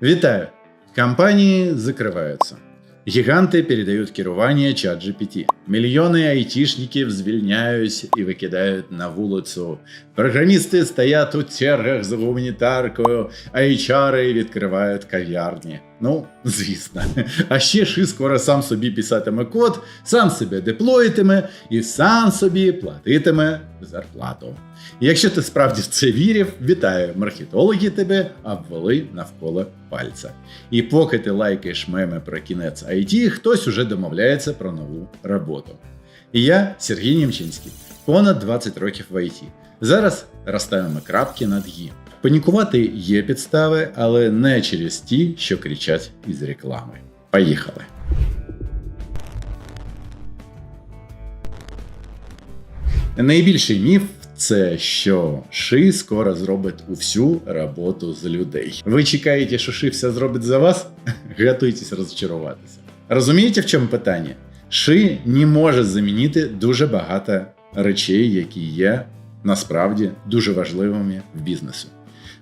Витаю! Компанії закриваються. Гіганти передають керування чат GPT. Мільйони айтішників звільняють і викидають на вулицю. Програмісти стоять у чергах за гуманітаркою, а HR відкривають кав'ярні. Ну, звісно. А ще Ши скоро сам собі писатиме код, сам себе деплоїтиме і сам собі платитиме зарплату. Якщо ти справді в це вірив, вітаю, маркетологи тебе обвели навколо пальця. І поки ти лайкаєш меми про кінець IT, хтось уже домовляється про нову роботу. І я, Сергій Німчинський, понад 20 років в IT. Зараз розставимо крапки над «і». Панікувати є підстави, але не через ті, що кричать із реклами. Поїхали! Найбільший міф це що Ши скоро зробить усю роботу з людей. Ви чекаєте, що Ши все зробить за вас? Готуйтесь розчаруватися. Розумієте, в чому питання? Ши не може замінити дуже багато речей, які є насправді дуже важливими в бізнесу.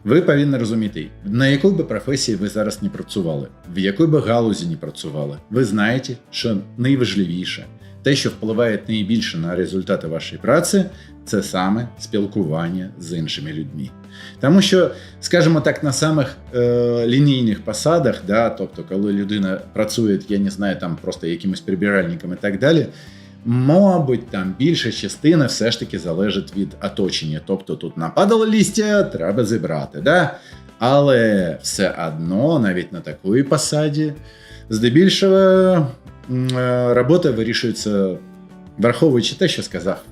Ви повинні розуміти, на якій би професії ви зараз не працювали, в якій би галузі не працювали. Ви знаєте, що найважливіше, те, що впливає найбільше на результати вашої праці, це саме спілкування з іншими людьми. Тому що, скажімо так, на самих е, лінійних посадах, да, тобто, коли людина працює, я не знаю, там просто якимось прибиральником і так далі. Мабуть, там більша частина все ж таки залежить від оточення. Тобто тут нападало лістя, треба зібрати. Да? Але все одно, навіть на такій посаді, здебільшого е, робота вирішується, враховуючи те, що сказав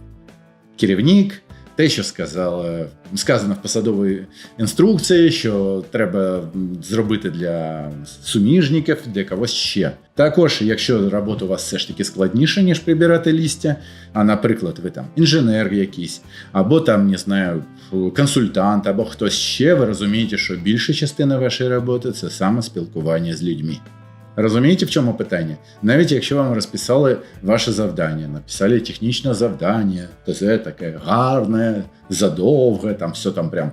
керівник, те, що сказала, сказано в посадовій інструкції, що треба зробити для суміжників, для когось ще. Також, якщо робота у вас все ж таки складніша, ніж прибирати лістя, а наприклад, ви там інженер якийсь, або там, не знаю, консультант, або хтось ще, ви розумієте, що більша частина вашої роботи це саме спілкування з людьми. Розумієте, в чому питання? Навіть якщо вам розписали ваше завдання, написали технічне завдання, це таке гарне, задовге, там все там прям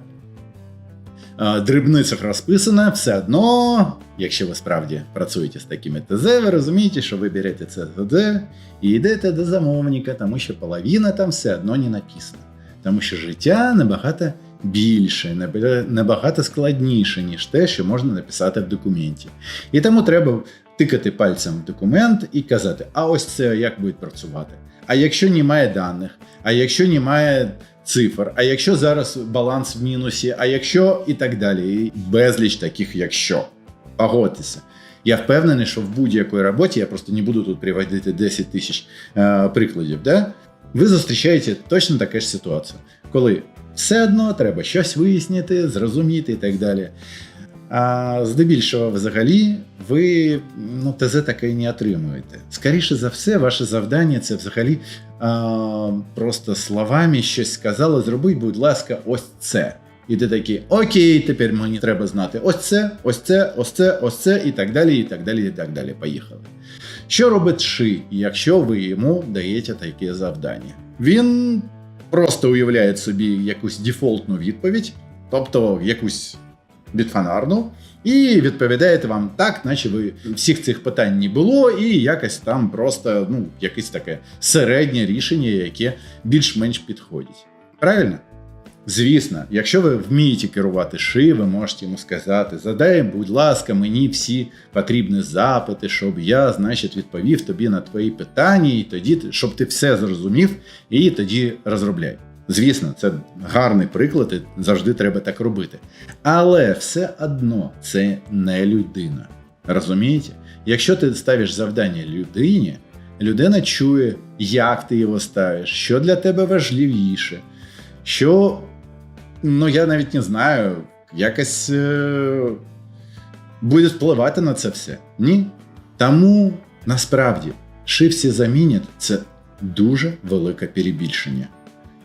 дрібницях розписано, все одно, якщо ви справді працюєте з такими ТЗ, ви розумієте, що ви берете це ТЗ і йдете до замовника, тому що половина там все одно не написана. Тому що життя набагато більше, набагато- складніше, ніж те, що можна написати в документі. І тому треба тикати пальцем в документ і казати: а ось це як буде працювати. А якщо немає даних, а якщо немає цифр, а якщо зараз баланс в мінусі, а якщо і так далі, і безліч таких, якщо. Погодьтеся. Я впевнений, що в будь-якій роботі я просто не буду тут приводити 10 тисяч е, прикладів. Да? Ви зустрічаєте точно таку ж ситуацію, коли все одно треба щось вияснити, зрозуміти і так далі. А здебільшого, взагалі, ви ну, ТЗ таке не отримуєте. Скоріше за все, ваше завдання це взагалі а, просто словами щось сказали, зроби, будь ласка, ось це. І ти такий, окей, тепер мені треба знати ось це, ось це, ось це, ось це, і так далі, і так далі, і так далі. Поїхали. Що робить Ши, якщо ви йому даєте таке завдання? Він просто уявляє собі якусь дефолтну відповідь, тобто якусь бітфанарну, і відповідаєте вам так, наче ви всіх цих питань не було, і якось там просто ну, якесь таке середнє рішення, яке більш-менш підходить. Правильно? Звісно, якщо ви вмієте керувати ши, ви можете йому сказати: задай, будь ласка, мені всі потрібні запити, щоб я, значить, відповів тобі на твої питання, і тоді щоб ти все зрозумів, і тоді розробляй. Звісно, це гарний приклад, і завжди треба так робити. Але все одно це не людина. Розумієте? Якщо ти ставиш завдання людині, людина чує, як ти його ставиш, що для тебе важливіше, що, ну я навіть не знаю, якось е- буде впливати на це все. Ні. Тому насправді ши всі замінять це дуже велике перебільшення,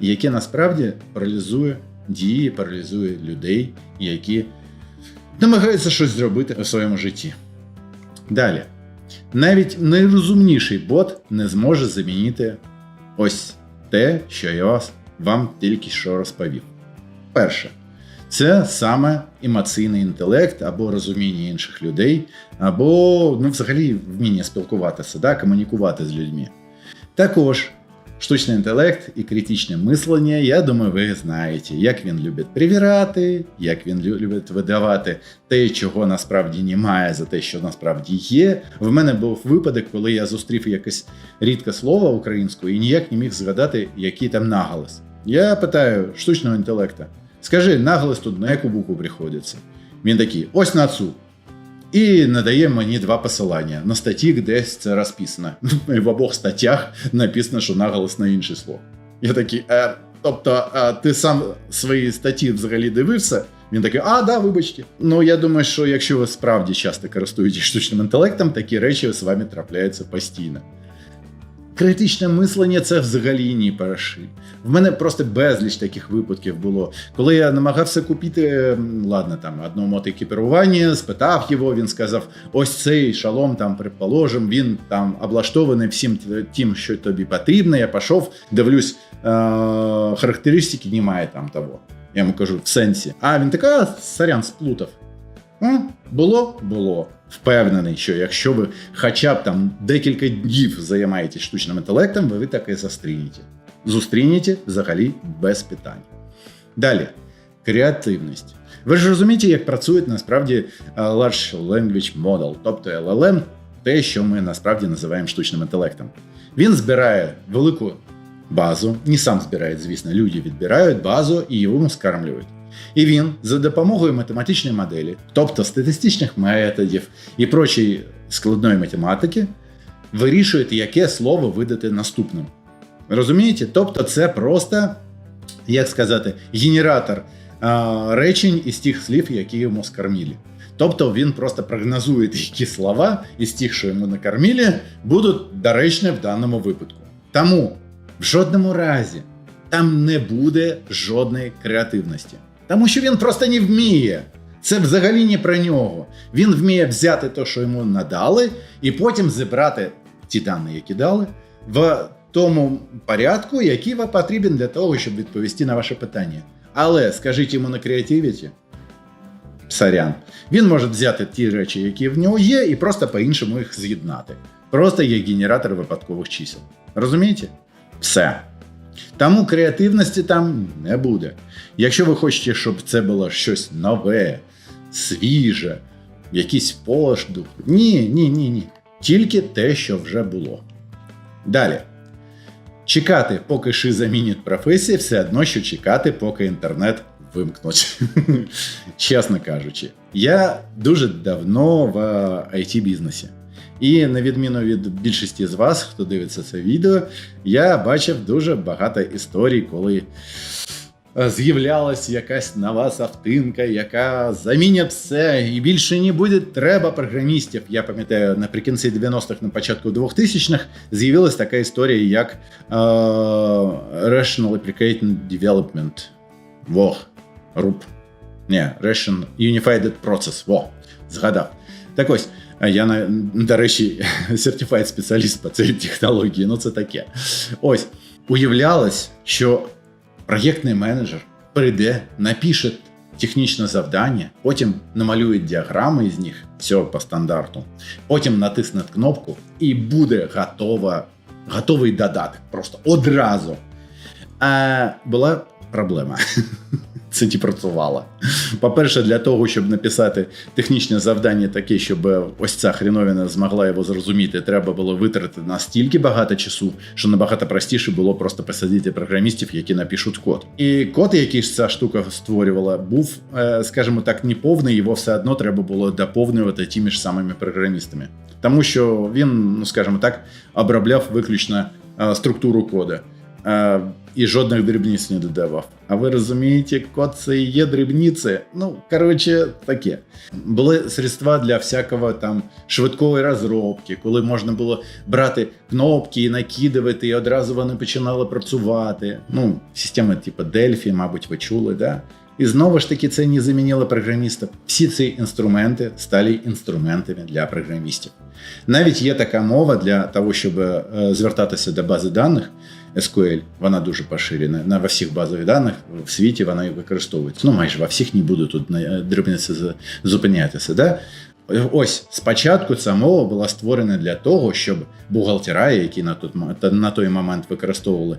яке насправді паралізує дії, паралізує людей, які намагаються щось зробити у своєму житті. Далі. Навіть найрозумніший бот не зможе замінити ось те, що я вам тільки що розповів. Перше, Це саме емоційний інтелект або розуміння інших людей, або ну, взагалі вміння спілкуватися, да, комунікувати з людьми. Також штучний інтелект і критичне мислення, я думаю, ви знаєте, як він любить перевіряти, як він любить видавати те, чого насправді немає, за те, що насправді є. В мене був випадок, коли я зустрів якесь рідке слово українською і ніяк не міг згадати, який там наголос. Я питаю штучного інтелекту: скажи, наголос тут на яку букву приходиться? Він такий: ось на цю. І надає мені два посилання на статті, де це розписано. В обох статтях написано, що наголос на інше слово. Я такий, е, тобто, а ти сам свої статті взагалі дивився? Він такий, а, да, вибачте. Ну, я думаю, що якщо ви справді часто користуєтесь штучним інтелектом, такі речі з вами трапляються постійно. Критичне мислення це взагалі ні перший. В мене просто безліч таких випадків було. Коли я намагався купити, ладно, там одно мотоекіпірування, спитав його, він сказав: ось цей шалом, там, предположим, він там облаштований всім тим, що тобі потрібно. Я пішов, дивлюсь, е- характеристики немає там того. Я йому кажу, в сенсі. А він така, «А, сорян, сплутав. Було? Було. Впевнений, що якщо ви хоча б там декілька днів займаєтесь штучним інтелектом, ви так і застрінете. Зустрінете взагалі без питань. Далі, креативність. Ви ж розумієте, як працює насправді е, Large Language Model, тобто LLM, те, що ми насправді називаємо штучним інтелектом. Він збирає велику базу, не сам збирає, звісно, люди відбирають базу і йому скармлюють. І він за допомогою математичної моделі, тобто статистичних методів і прочої складної математики, вирішує, яке слово видати наступним. Розумієте? Тобто, це просто, як сказати, генератор а, речень із тих слів, які йому скормили. Тобто він просто прогнозує, які слова із тих, що йому накормили, будуть доречні в даному випадку. Тому в жодному разі там не буде жодної креативності. Тому що він просто не вміє. Це взагалі не про нього. Він вміє взяти те, що йому надали, і потім зібрати ті дані, які дали, в тому порядку, який вам потрібен для того, щоб відповісти на ваше питання. Але скажіть йому на креативіті, сорян, він може взяти ті речі, які в нього є, і просто по-іншому їх з'єднати. Просто є генератор випадкових чисел. Розумієте? Все. Тому креативності там не буде. Якщо ви хочете, щоб це було щось нове, свіже, якийсь поштовх. Ні, ні, ні, ні. Тільки те, що вже було. Далі. Чекати, поки ши замінять професії, все одно, що чекати, поки інтернет вимкнуть. Чесно кажучи, я дуже давно в it бізнесі. І на відміну від більшості з вас, хто дивиться це відео, я бачив дуже багато історій, коли е, з'являлась якась нова савтинка, яка замінять все, і більше не буде треба програмістів. Я пам'ятаю, наприкінці 90-х, на початку 2000-х з'явилась така історія, як е, Rational Application Development. Во, RUP. Ні, Ration Unified Process. Во, згадав. Так ось, я, до речі, сертифайд спеціаліст по цій технології, ну це таке. Ось, уявлялось, що проєктний менеджер прийде, напише технічне завдання, потім намалює діаграми з них, все по стандарту, потім натисне кнопку і буде готова, готовий додаток. Просто одразу. А була проблема. Це працювало. По-перше, для того, щоб написати технічне завдання таке, щоб ось ця хріновина змогла його зрозуміти, треба було витратити настільки багато часу, що набагато простіше було просто посадити програмістів, які напишуть код. І код, який ж ця штука створювала, був, е, скажімо так, неповний, його все одно треба було доповнювати тими ж самими програмістами. Тому що він, ну скажімо так, обробляв виключно е, структуру кода. І жодних дрібниць не додавав. А ви розумієте, код це і є дрібниці. Ну, коротше, таке. Були средства для всякого там швидкої розробки, коли можна було брати кнопки і накидувати, і одразу вони починали працювати. Ну, системи типу Delphi, мабуть, ви чули, да? І знову ж таки, це не замінило програміста. Всі ці інструменти стали інструментами для програмістів. Навіть є така мова для того, щоб е, звертатися до бази даних. SQL, вона дуже поширена. На во всіх базових даних в світі вона і використовується. Ну, майже во всіх не буду тут на дрібниці зупинятися. Да? Ось спочатку ця мова була створена для того, щоб бухгалтера, які на той, на той момент використовували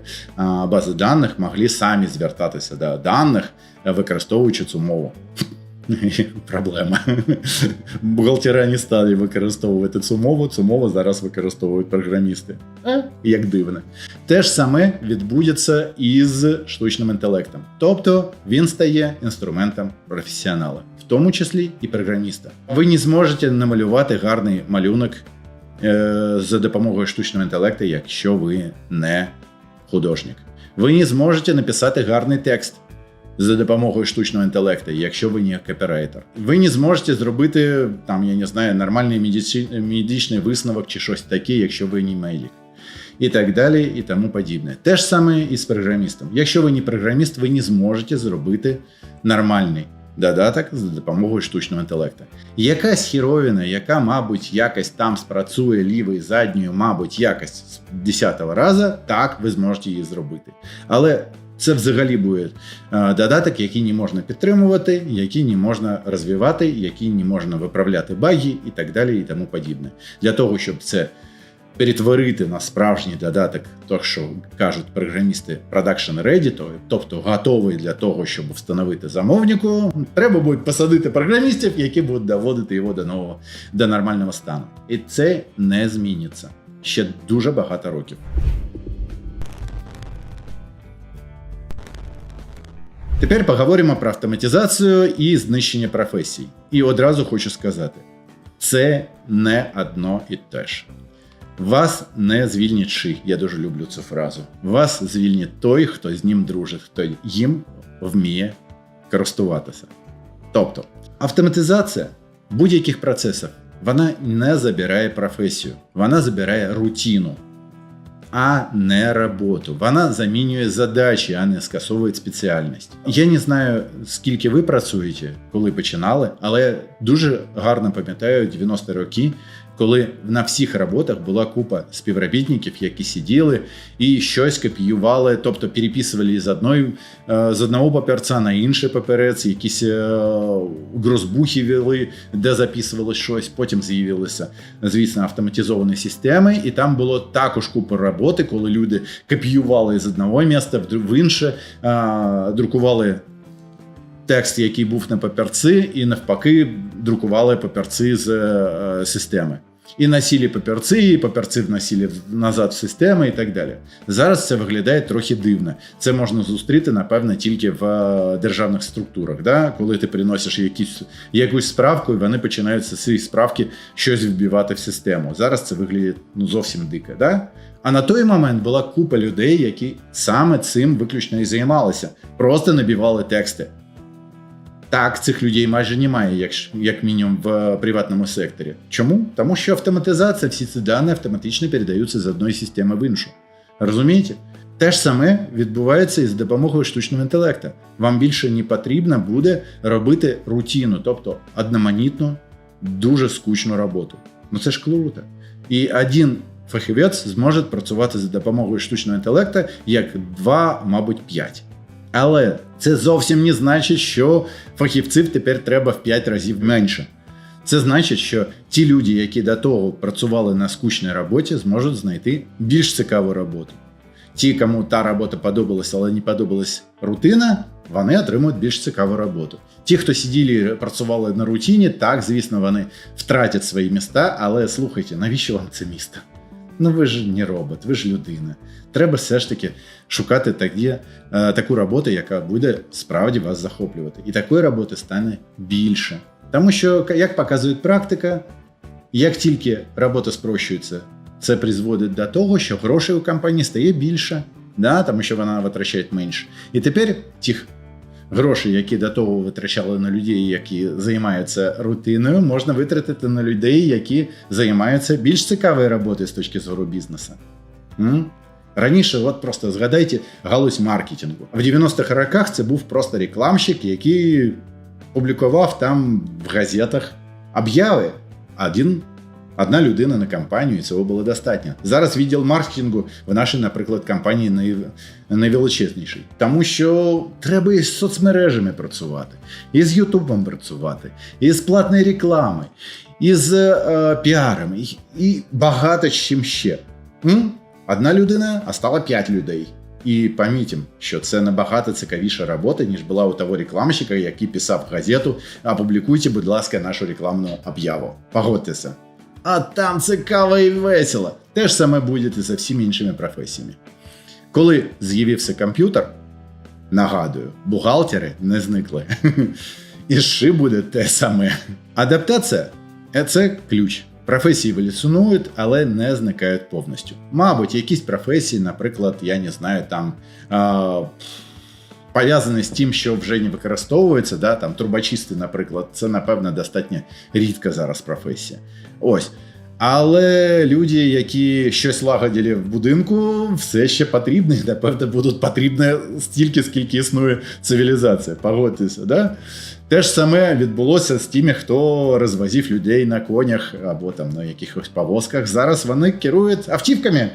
бази даних, могли самі звертатися до даних, е, використовуючи цю мову. Проблема. Бухгалтера не стали використовувати цю мову, цю мову зараз використовують програмісти. Е, як дивно. Те ж саме відбудеться і з штучним інтелектом. Тобто він стає інструментом професіонала, в тому числі і програміста. Ви не зможете намалювати гарний малюнок е, за допомогою штучного інтелекту, якщо ви не художник. Ви не зможете написати гарний текст за допомогою штучного інтелекту, якщо ви не копірайтер. Ви не зможете зробити там, я не знаю, нормальний медичний, висновок чи щось таке, якщо ви не медик. І так далі, і тому подібне. Те ж саме і з програмістом. Якщо ви не програміст, ви не зможете зробити нормальний додаток за допомогою штучного інтелекту. Якась хіровіна, яка, мабуть, якось там спрацює лівою задньою, мабуть, якось з 10-го разу, так ви зможете її зробити. Але це взагалі буде е, додаток, який не можна підтримувати, який не можна розвивати, який не можна виправляти баги і так далі, і тому подібне. Для того, щоб це перетворити на справжній додаток, то що кажуть програмісти production ready, то- тобто готовий для того, щоб встановити замовнику, треба буде посадити програмістів, які будуть доводити його до нового до нормального стану. І це не зміниться ще дуже багато років. Тепер поговоримо про автоматизацію і знищення професій. І одразу хочу сказати: це не одно і те ж. Вас не звільнить ши, я дуже люблю цю фразу. Вас звільнить той, хто з ним дружить, хто їм вміє користуватися. Тобто, автоматизація будь-яких процесів вона не забирає професію, вона забирає рутину, а не роботу. Вона замінює задачі, а не скасовує спеціальність. Я не знаю, скільки ви працюєте, коли починали, але дуже гарно пам'ятаю 90 роки, коли на всіх роботах була купа співробітників, які сиділи і щось копіювали, тобто переписували з одної е, з одного паперця на інший паперець, якісь е, грозбухи вели, де записували щось. Потім з'явилися, звісно, автоматизовані системи, і там було також купа роботи, коли люди копіювали з одного міста в інше, е, друкували текст, який був на папірці, і навпаки, друкували папірці з системи. І носили папірці, папірці вносили назад в систему і так далі. Зараз це виглядає трохи дивно. Це можна зустріти, напевно, тільки в е, державних структурах, да? коли ти приносиш якісь, якусь справку, і вони починають з цієї справки щось вбивати в систему. Зараз це виглядає ну, зовсім дико. Да? А на той момент була купа людей, які саме цим виключно і займалися, просто набивали тексти. Так, цих людей майже немає, як, як мінімум в приватному секторі. Чому? Тому що автоматизація, всі ці дані автоматично передаються з одної системи в іншу. Розумієте? Те ж саме відбувається і з допомогою штучного інтелекту. Вам більше не потрібно буде робити рутину, тобто одноманітну, дуже скучну роботу. Ну це ж круто. І один фахівець зможе працювати за допомогою штучного інтелекту як два, мабуть, п'ять. Але це зовсім не значить, що фахівців тепер треба в 5 разів менше. Це значить, що ті люди, які до того працювали на скучній роботі, зможуть знайти більш цікаву роботу. Ті, кому та робота подобалася, але не подобалась рутина, вони отримують більш цікаву роботу. Ті, хто сиділи, і працювали на рутині, так, звісно, вони втратять свої міста, але слухайте, навіщо вам це місто? Ну ви ж не робот, ви ж людина. Треба все ж таки шукати такі, е, таку роботу, яка буде справді вас захоплювати. І такої роботи стане більше. Тому що, як показує практика, як тільки робота спрощується, це призводить до того, що грошей у компанії стає більше, да, тому що вона витрачає менше. І тепер тих грошей, які до того витрачали на людей, які займаються рутиною, можна витратити на людей, які займаються більш цікавою роботою з точки зору бізнесу. Раніше, от просто згадайте галузь маркетингу. В 90-х роках це був просто рекламщик, який публікував там в газетах об'яви. Один, одна людина на кампанію, і цього було достатньо. Зараз відділ маркетингу в нашій, наприклад, компанії най- найвеличезніший. Тому що треба із соцмережами працювати, і з Ютубом працювати, і з платної реклами, і з е, піаром, і, і багато чим ще. М? Одна людина, а стало п'ять людей. І помітім, що це набагато цікавіша робота, ніж була у того рекламщика, який писав газету: опублікуйте, будь ласка, нашу рекламну об'яву. Погодьтеся. А там цікаво і весело. Те ж саме буде і за всіма іншими професіями. Коли з'явився комп'ютер, нагадую, бухгалтери не зникли. І ши буде те саме. Адаптація це ключ. Професії еволюціонують, але не зникають повністю. Мабуть, якісь професії, наприклад, я не знаю, там а, пов'язані з тим, що вже не використовується, да, там трубочисти, наприклад, це, напевно, достатньо рідка зараз професія. Ось. Але люди, які щось лагодили в будинку, все ще потрібні, напевно, будуть потрібні стільки, скільки існує цивілізація. Погодьтеся, да? Те ж саме відбулося з тими, хто розвозив людей на конях або там на якихось повозках. Зараз вони керують автівками.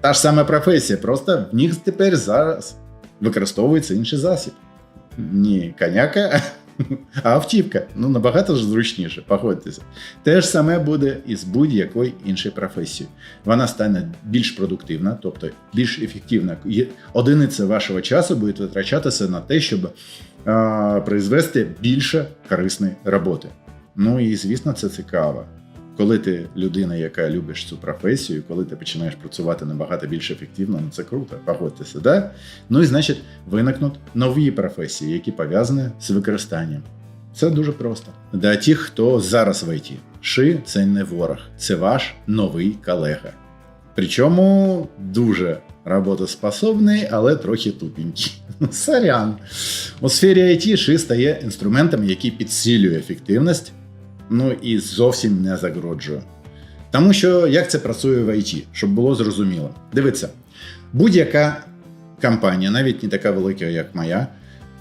Та ж сама професія, просто в них тепер зараз використовується інший засіб. Ні, коняка, а автівка. Ну набагато ж зручніше, погодьтеся. Те ж саме буде і з будь-якою іншою професією. Вона стане більш продуктивна, тобто більш ефективна. Одиниця вашого часу буде витрачатися на те, щоб а, произвести більше корисної роботи. Ну і звісно, це цікаво. Коли ти людина, яка любиш цю професію, коли ти починаєш працювати набагато більш ефективно, ну це круто, погодьтеся, да? Ну і значить, виникнуть нові професії, які пов'язані з використанням. Це дуже просто. Для тих, хто зараз в ІТ. Ши це не ворог, це ваш новий колега. Причому дуже роботоспособний, але трохи тупенький. Сорян. У сфері IT ши стає інструментом, який підсилює ефективність, ну і зовсім не загроджує. Тому що як це працює в IT, щоб було зрозуміло. Дивіться, будь-яка компанія, навіть не така велика, як моя,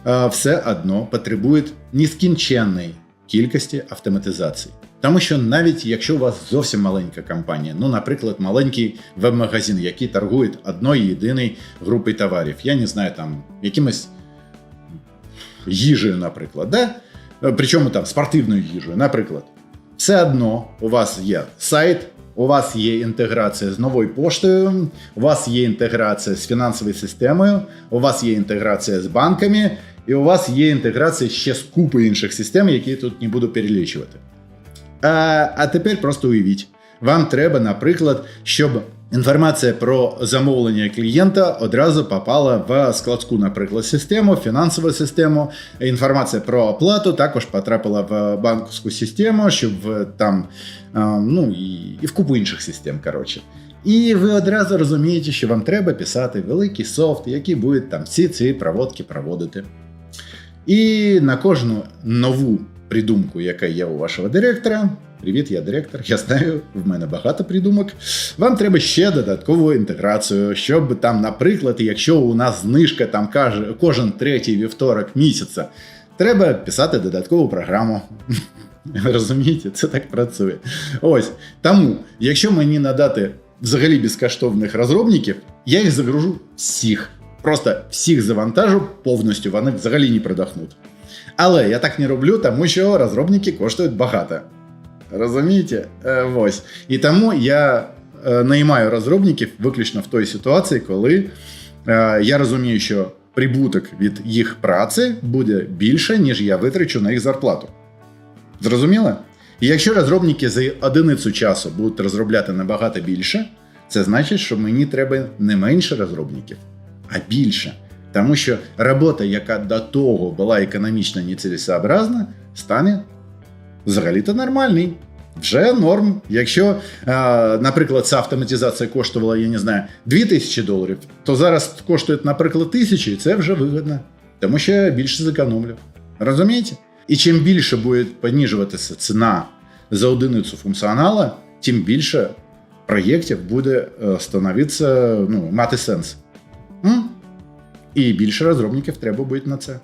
е, все одно потребує нескінченної кількості автоматизацій. Тому що навіть якщо у вас зовсім маленька компанія, ну, наприклад, маленький веб-магазин, який торгує одною єдиною групою товарів, я не знаю, там якимось їжею, наприклад, да? Е, причому там спортивною їжею, наприклад, все одно у вас є сайт, у вас є інтеграція з новою поштою, у вас є інтеграція з фінансовою системою, у вас є інтеграція з банками, і у вас є інтеграція ще з купою інших систем, які я тут не буду перелічувати. А, а тепер просто уявіть, вам треба, наприклад, щоб інформація про замовлення клієнта одразу попала в складську, наприклад, систему, фінансову систему. Інформація про оплату також потрапила в банківську систему, щоб там ну і, і в купу інших систем. Коротше. І ви одразу розумієте, що вам треба писати великий софт, який буде там всі ці проводки проводити. І на кожну нову придумку, яка є у вашого директора. Привіт, я директор. Я знаю, в мене багато придумок. Вам треба ще додаткову інтеграцію, щоб там, наприклад, якщо у нас знижка там каже кожен третій вівторок місяця, треба писати додаткову програму. Розумієте, це так працює. Ось тому, якщо мені надати взагалі безкоштовних розробників, я їх загружу всіх. Просто всіх завантажу повністю, вони взагалі не продохнуть. Але я так не роблю, тому що розробники коштують багато. Розумієте? Е, ось. І тому я е, наймаю розробників виключно в той ситуації, коли е, я розумію, що прибуток від їх праці буде більше, ніж я витрачу на їх зарплату. Зрозуміло? І якщо розробники за одиницю часу будуть розробляти набагато більше, це значить, що мені треба не менше розробників, а більше. Тому що робота, яка до того була економічно нецілесообразна, стане взагалі-то нормальний. Вже норм. Якщо, е, наприклад, ця автоматизація коштувала, я не знаю, 2000 доларів, то зараз коштує, наприклад, 1000, і це вже вигідно. Тому що я більше зекономлю. Розумієте? І чим більше буде понижуватися ціна за одиницю функціонала, тим більше проєктів буде е, становитися, ну, мати сенс. М? І більше розробників треба буде на це.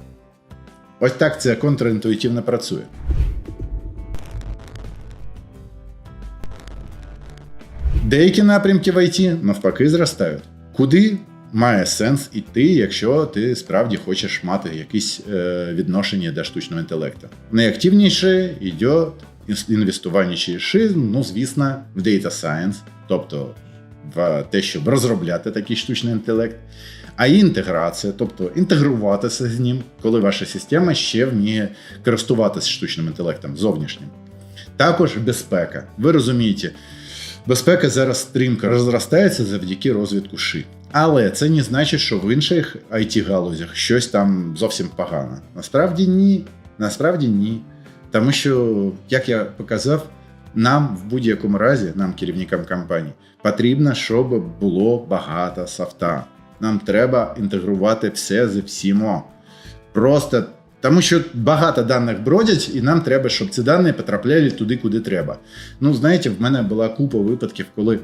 Ось так це контрінтуїтивно працює. Деякі напрямки в IT навпаки зростають. Куди має сенс іти, якщо ти справді хочеш мати якесь е, відношення до штучного інтелекту? Найактивніше йде інвестування ши, ну, звісно, в Data Science, тобто в те, щоб розробляти такий штучний інтелект. А і інтеграція, тобто інтегруватися з ним, коли ваша система ще вміє користуватися штучним інтелектом зовнішнім. Також безпека. Ви розумієте, безпека зараз стрімко розростається завдяки розвитку ши. Але це не значить, що в інших it галузях щось там зовсім погано. Насправді ні. Насправді ні. Тому що, як я показав, нам в будь-якому разі, нам, керівникам компанії, потрібно, щоб було багато софта. Нам треба інтегрувати все з всімо. Просто тому що багато даних бродять, і нам треба, щоб ці дані потрапляли туди, куди треба. Ну, знаєте, в мене була купа випадків, коли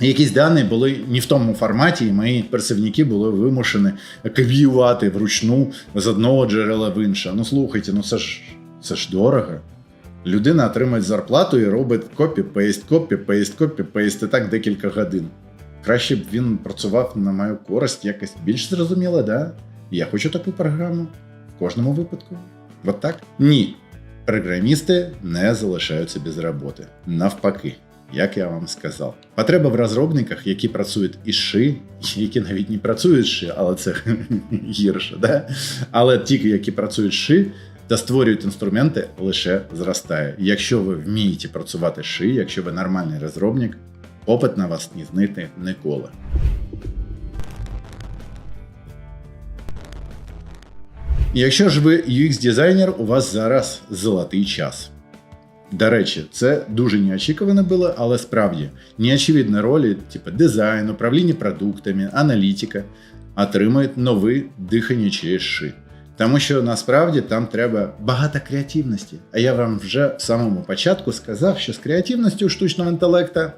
якісь дані були не в тому форматі, і мої працівники були вимушені копіювати вручну з одного джерела в інше. Ну слухайте, ну це ж це ж дорого. Людина отримує зарплату і робить копі-пейст, копі-пейст, копі-пейст, і так декілька годин. Краще б він працював на мою користь якось більш зрозуміло, да? Я хочу таку програму кожному випадку. От так? Ні. Програмісти не залишаються без роботи. Навпаки, як я вам сказав. Потреба в розробниках, які працюють із ши, які навіть не працюють ши, але це гірше, да? але ті, які працюють ши, та створюють інструменти, лише зростає. Якщо ви вмієте працювати ши, якщо ви нормальний розробник, попит на вас не зникне ніколи. Якщо ж ви UX-дизайнер, у вас зараз золотий час. До речі, це дуже неочікувано було, але справді неочевидні ролі, типу дизайн, управління продуктами, аналітика, отримують нові через ши. Тому що насправді там треба багато креативності. А я вам вже в самому початку сказав, що з креативністю штучного інтелекта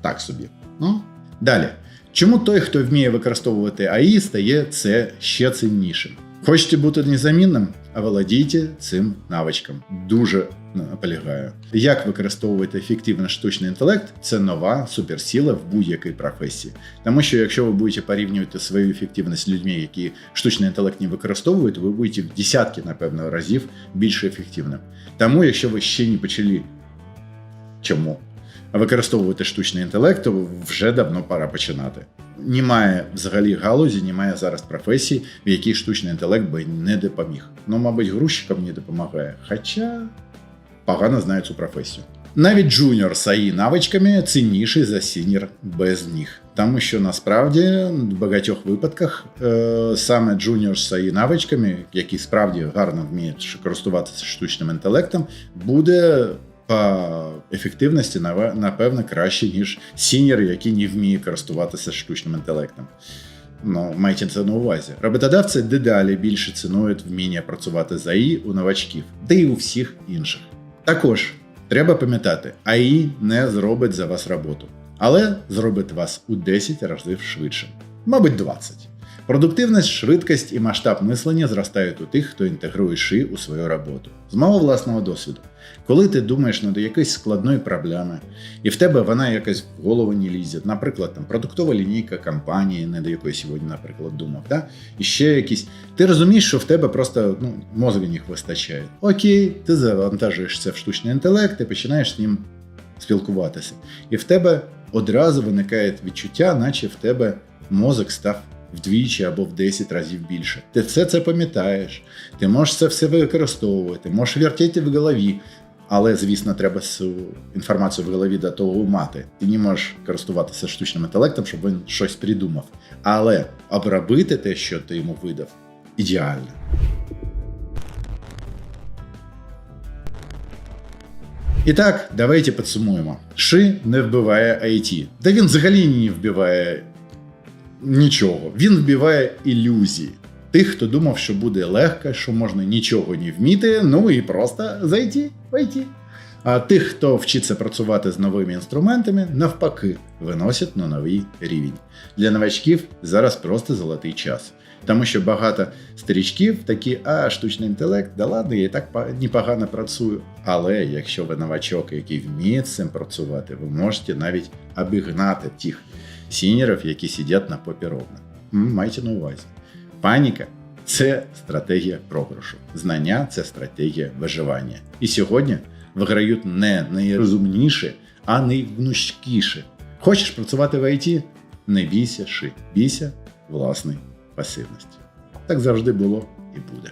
так собі. Ну, Далі. Чому той, хто вміє використовувати АІ, стає це ще ціннішим? Хочете бути незамінним, а володійте цим навичком. Дуже наполягаю. Як використовувати ефективно штучний інтелект це нова суперсила в будь-якій професії. Тому що якщо ви будете порівнювати свою ефективність з людьми, які штучний інтелект не використовують, ви будете в десятки, напевно, разів більш ефективним. Тому, якщо ви ще не почали чому використовувати штучний інтелект, то вже давно пора починати. Немає взагалі галузі, немає зараз професії, в якій штучний інтелект би не допоміг. Ну, мабуть, грузчикам не допомагає. Хоча погано знаю цю професію. Навіть джуніор з АІ навичками цінніший за сінір без них. Тому що насправді в багатьох випадках е, саме джуніор з АІ навичками, які справді гарно вміють користуватися штучним інтелектом, буде по ефективності напевно краще, ніж сінір, який не вміє користуватися штучним інтелектом. Ну, майте це на увазі. Роботодавці дедалі більше цінують вміння працювати з АІ у новачків, та й у всіх інших. Також треба пам'ятати, АІ не зробить за вас роботу, але зробить вас у 10 разів швидше, мабуть, 20. Продуктивність, швидкість і масштаб мислення зростають у тих, хто інтегрує ши у свою роботу. З мого власного досвіду. Коли ти думаєш над якоюсь складною проблемою, і в тебе вона якась в голову не лізе, наприклад, там продуктова лінійка компанії, не до якої сьогодні, наприклад, думав, да? і ще якісь. Ти розумієш, що в тебе просто ну, мозку їх вистачає. Окей, ти завантажуєшся в штучний інтелект і починаєш з ним спілкуватися. І в тебе одразу виникає відчуття, наче в тебе мозок став вдвічі або в 10 разів більше. Ти все це пам'ятаєш, ти можеш це все використовувати, можеш вертіти в голові. Але, звісно, треба цю інформацію в голові до того мати. Ти не можеш користуватися штучним інтелектом, щоб він щось придумав. Але обробити те, що ти йому видав, ідеально. І так, давайте підсумуємо. Ши не вбиває IT. Та він взагалі не вбиває нічого. Він вбиває ілюзії. Тих, хто думав, що буде легко, що можна нічого не вміти, ну і просто зайти, войти. А тих, хто вчиться працювати з новими інструментами, навпаки, виносять на новий рівень. Для новачків зараз просто золотий час. Тому що багато старічків такі, а штучний інтелект, да ладно, я і так непогано працюю. Але якщо ви новачок, який вміє цим працювати, ви можете навіть обігнати тих сінерів, які сидять на попі ровно. Майте на увазі. Паніка це стратегія програшу. Знання це стратегія виживання. І сьогодні виграють не найрозумніші, а найгнучкіші. Хочеш працювати в ІТ? Не бійся ши, бійся власної пасивності. Так завжди було і буде.